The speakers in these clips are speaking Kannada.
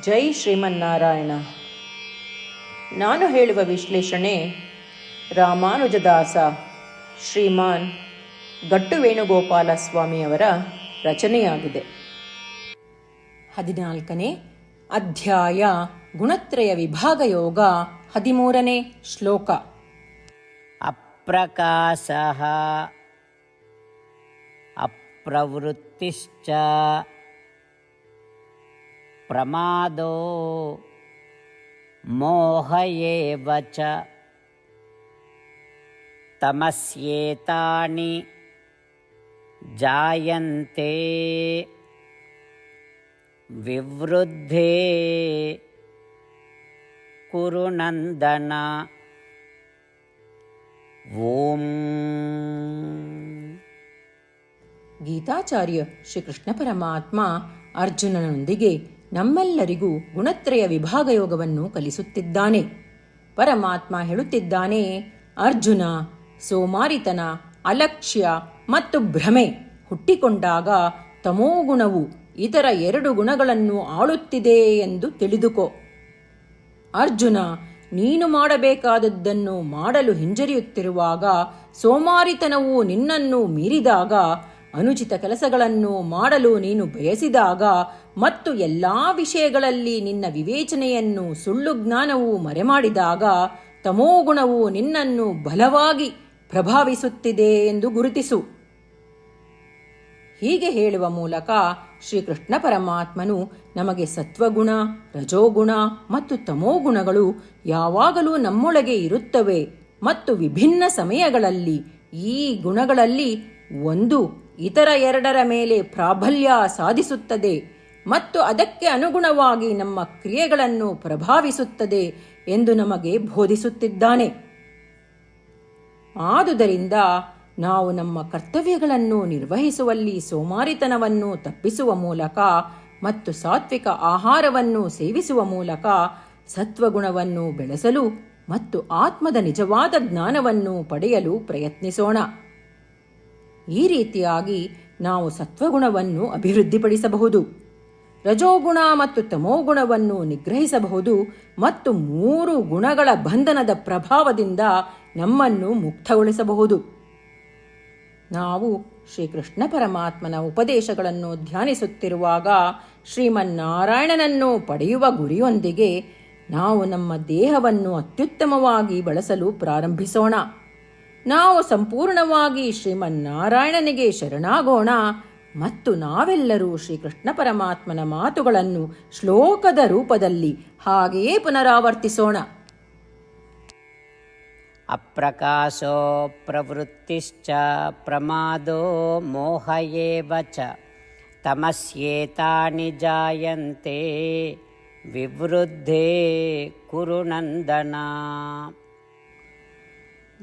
ಜೈ ಶ್ರೀಮನ್ನಾರಾಯಣ. ನಾನು ಹೇಳುವ ವಿಶ್ಲೇಷಣೆ ರಾಮಾನುಜದಾಸ ಶ್ರೀಮಾನ್ ಗಟ್ಟು ವೇಣುಗೋಪಾಲ ಸ್ವಾಮಿಯವರ ರಚನೆಯಾಗಿದೆ. ಹದಿನಾಲ್ಕನೇ ಅಧ್ಯಾಯ ಗುಣತ್ರಯ ವಿಭಾಗ ಯೋಗ ಹದಿಮೂರನೇ ಶ್ಲೋಕ. ಅಪ್ರಕಾಶ ಅಪ್ರವೃತ್ತಿಶ್ಚ प्रमादो मोह एव च तमस्येतानि जायन्ते विवृद्धे कुरु नन्दन ಓಂ ಗೀತಾಚಾರ್ಯ ಶ್ರೀಕೃಷ್ಣ ಪರಮಾತ್ಮ ಅರ್ಜುನನೊಂದಿಗೆ ನಮ್ಮೆಲ್ಲರಿಗೂ ಗುಣತ್ರಯ ವಿಭಾಗ ಯೋಗವನ್ನು ಕಲಿಸುತ್ತಿದ್ದಾನೆ. ಪರಮಾತ್ಮ ಹೇಳುತ್ತಿದ್ದಾನೆ, ಅರ್ಜುನ, ಸೋಮಾರಿತನ, ಅಲಕ್ಷ್ಯ ಮತ್ತು ಭ್ರಮೆ ಹುಟ್ಟಿಕೊಂಡಾಗ ತಮೋಗುಣವು ಇತರ ಎರಡು ಗುಣಗಳನ್ನು ಆಳುತ್ತಿದೆ ಎಂದು ತಿಳಿದುಕೋ. ಅರ್ಜುನ, ನೀನು ಮಾಡಬೇಕಾದದ್ದನ್ನು ಮಾಡಲು ಹಿಂಜರಿಯುತ್ತಿರುವಾಗ ಸೋಮಾರಿತನವು ನಿನ್ನನ್ನು ಮೀರಿದಾಗ ಅನುಚಿತ ಕೆಲಸಗಳನ್ನು ಮಾಡಲು ನೀನು ಬಯಸಿದಾಗ ಮತ್ತು ಎಲ್ಲಾ ವಿಷಯಗಳಲ್ಲಿ ನಿನ್ನ ವಿವೇಚನೆಯನ್ನು ಸುಳ್ಳು ಜ್ಞಾನವು ಮರೆಮಾಡಿದಾಗ ತಮೋಗುಣವು ನಿನ್ನನ್ನು ಬಲವಾಗಿ ಪ್ರಭಾವಿಸುತ್ತಿದೆ ಎಂದು ಗುರುತಿಸು. ಹೀಗೆ ಹೇಳುವ ಮೂಲಕ ಶ್ರೀಕೃಷ್ಣ ಪರಮಾತ್ಮನು ನಮಗೆ ಸತ್ವಗುಣ, ರಜೋಗುಣ ಮತ್ತು ತಮೋಗುಣಗಳು ಯಾವಾಗಲೂ ನಮ್ಮೊಳಗೆ ಇರುತ್ತವೆ ಮತ್ತು ವಿಭಿನ್ನ ಸಮಯಗಳಲ್ಲಿ ಈ ಗುಣಗಳಲ್ಲಿ ಒಂದು ಇತರ ಎರಡರ ಮೇಲೆ ಪ್ರಾಬಲ್ಯ ಸಾಧಿಸುತ್ತದೆ ಮತ್ತು ಅದಕ್ಕೆ ಅನುಗುಣವಾಗಿ ನಮ್ಮ ಕ್ರಿಯೆಗಳನ್ನು ಪ್ರಭಾವಿಸುತ್ತದೆ ಎಂದು ನಮಗೆ ಬೋಧಿಸುತ್ತಿದ್ದಾನೆ. ಆದುದರಿಂದ ನಾವು ನಮ್ಮ ಕರ್ತವ್ಯಗಳನ್ನು ನಿರ್ವಹಿಸುವಲ್ಲಿ ಸೋಮಾರಿತನವನ್ನು ತಪ್ಪಿಸುವ ಮೂಲಕ ಮತ್ತು ಸಾತ್ವಿಕ ಆಹಾರವನ್ನು ಸೇವಿಸುವ ಮೂಲಕ ಸತ್ವಗುಣವನ್ನು ಬೆಳೆಸಲು ಮತ್ತು ಆತ್ಮದ ನಿಜವಾದ ಜ್ಞಾನವನ್ನು ಪಡೆಯಲು ಪ್ರಯತ್ನಿಸೋಣ. ಈ ರೀತಿಯಾಗಿ ನಾವು ಸತ್ವಗುಣವನ್ನು ಅಭಿವೃದ್ಧಿಪಡಿಸಬಹುದು. ರಜೋಗುಣ ಮತ್ತು ತಮೋಗುಣವನ್ನು ನಿಗ್ರಹಿಸಬಹುದು ಮತ್ತು ಮೂರು ಗುಣಗಳ ಬಂಧನದ ಪ್ರಭಾವದಿಂದ ನಮ್ಮನ್ನು ಮುಕ್ತಗೊಳಿಸಬಹುದು. ನಾವು ಶ್ರೀಕೃಷ್ಣ ಪರಮಾತ್ಮನ ಉಪದೇಶಗಳನ್ನು ಧ್ಯಾನಿಸುತ್ತಿರುವಾಗ ಶ್ರೀಮನ್ನಾರಾಯಣನನ್ನು ಪಡೆಯುವ ಗುರಿಯೊಂದಿಗೆ ನಾವು ನಮ್ಮ ದೇಹವನ್ನು ಅತ್ಯುತ್ತಮವಾಗಿ ಬಳಸಲು ಪ್ರಾರಂಭಿಸೋಣ. ನಾವು ಸಂಪೂರ್ಣವಾಗಿ ಶ್ರೀಮನ್ನಾರಾಯಣನಿಗೆ ಶರಣಾಗೋಣ ಮತ್ತು ನಾವೆಲ್ಲರೂ ಶ್ರೀಕೃಷ್ಣ ಪರಮಾತ್ಮನ ಮಾತುಗಳನ್ನು ಶ್ಲೋಕದ ರೂಪದಲ್ಲಿ ಹಾಗೆಯೇ ಪುನರಾವರ್ತಿಸೋಣ. ಅಪ್ರಕಾಶೋ ಪ್ರವೃತ್ತಿಶ್ಚ ಪ್ರಮಾದೋ ಮೋಹಯೇವ ಚ ತಮಸ್ಯೇತಾನಿ ಜಾಯಂತೆ ವಿವೃದ್ಧೇ ಕುರುನಂದನಾ.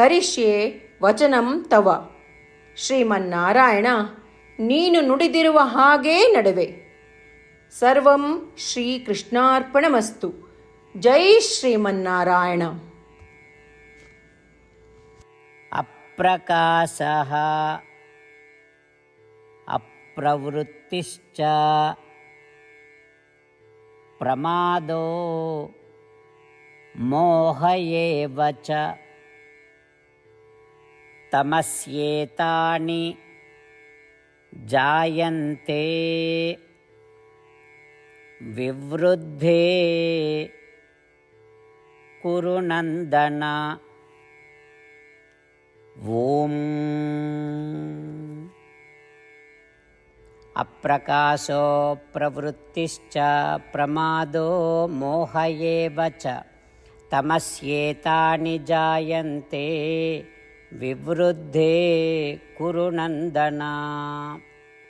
ಕರಿಷ್ಯೆ ವಚನಂ ತವ. ಶ್ರೀಮನ್ನಾರಾಯಣ, ನೀನು ನುಡಿದಿರುವ ಹಾಗೇ ನಡುವೆ. ಸರ್ವಂ ಶ್ರೀಕೃಷ್ಣಾರ್ಪಣಮಸ್ತು. ಜೈ ಶ್ರೀಮನ್ನಾರಾಯಣ. ಅಪ್ರಕಾಶಃ, ಅಪ್ರವೃತ್ತಿಶ್ಚ, ಪ್ರಮಾದೋ ಮೋಹ ಚ. तमस्येतानि जायन्ते विवृद्धे कुरु नन्दन ॐ अप्रकाशो प्रवृत्तिश्च प्रमादो मोह एव च तमस्येतानि जायन्ते विवृद्धे कुरु नन्दन